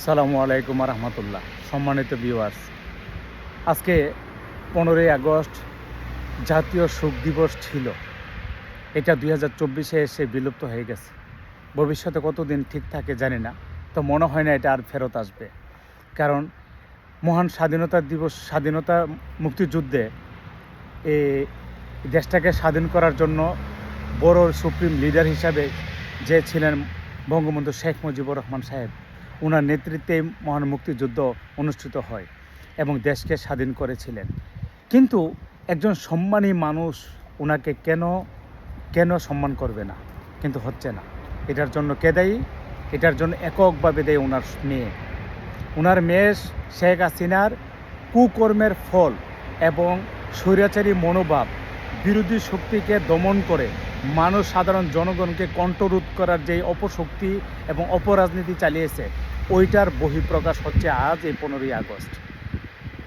সালামু আলাইকুম রহমতুল্লাহ সম্মানিত ভিউয়ার্স আজকে পনেরোই আগস্ট জাতীয় শোক দিবস ছিল। এটা দুই হাজার চব্বিশে এসে বিলুপ্ত হয়ে গেছে। ভবিষ্যতে কতদিন ঠিক থাকে জানি না, তো মনে হয় না এটা আর ফেরত আসবে। কারণ মহান স্বাধীনতা দিবস, স্বাধীনতা মুক্তিযুদ্ধে এ দেশটাকে স্বাধীন করার জন্য বড় সুপ্রিম লিডার হিসাবে যে ছিলেন বঙ্গবন্ধু শেখ মুজিবুর রহমান সাহেব ওনার নেতৃত্বে মহান মুক্তিযুদ্ধ অনুষ্ঠিত হয় এবং দেশকে স্বাধীন করেছিলেন। কিন্তু একজন সম্মানী মানুষ ওনাকে কেন কেন সম্মান করবে না? কিন্তু হচ্ছে না। এটার জন্য কে দায়ী? এটার জন্য এককভাবে দেয় ওনার মেয়ে। ওনার মেয়ে শেখ হাসিনার কুকর্মের ফল এবং স্বৈরাচারী মনোভাব, বিরোধী শক্তিকে দমন করে মানুষ সাধারণ জনগণকে কণ্ঠরোধ করার যে অপশক্তি এবং অপরাজনীতি চালিয়েছে ওইটার বহিঃপ্রকাশ হচ্ছে আজ এই পনেরোই আগস্ট।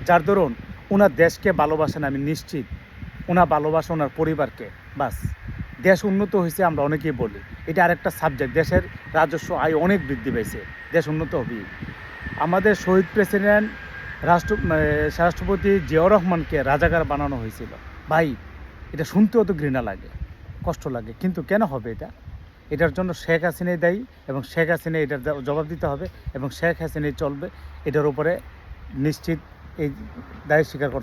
যার দরুন ওনার দেশকে ভালোবাসেন আমি নিশ্চিত। ওনার ভালোবাসে ওনার পরিবারকে, বাস। দেশ উন্নত হয়েছে আমরা অনেকেই বলি। এটা আরেকটা সাবজেক্ট দেশের রাজস্ব আয় অনেক বৃদ্ধি পেয়েছে। দেশ উন্নত হবে। আমাদের শহীদ প্রেসিডেন্ট রাষ্ট্র রাষ্ট্রপতি জিয়াউর রহমানকে রাজাকার বানানো হয়েছিল। ভাই, এটা শুনতেও তো ঘৃণা লাগে, কষ্ট লাগে। কিন্তু কেন হবে এটা? এটার জন্য শেখ হাসিনাই দায়ী এবং শেখ হাসিনা এটার জবাব দিতে হবে এবং শেখ হাসিনাই চলবে, এটার উপরে নিশ্চিত এই দায় স্বীকার করতে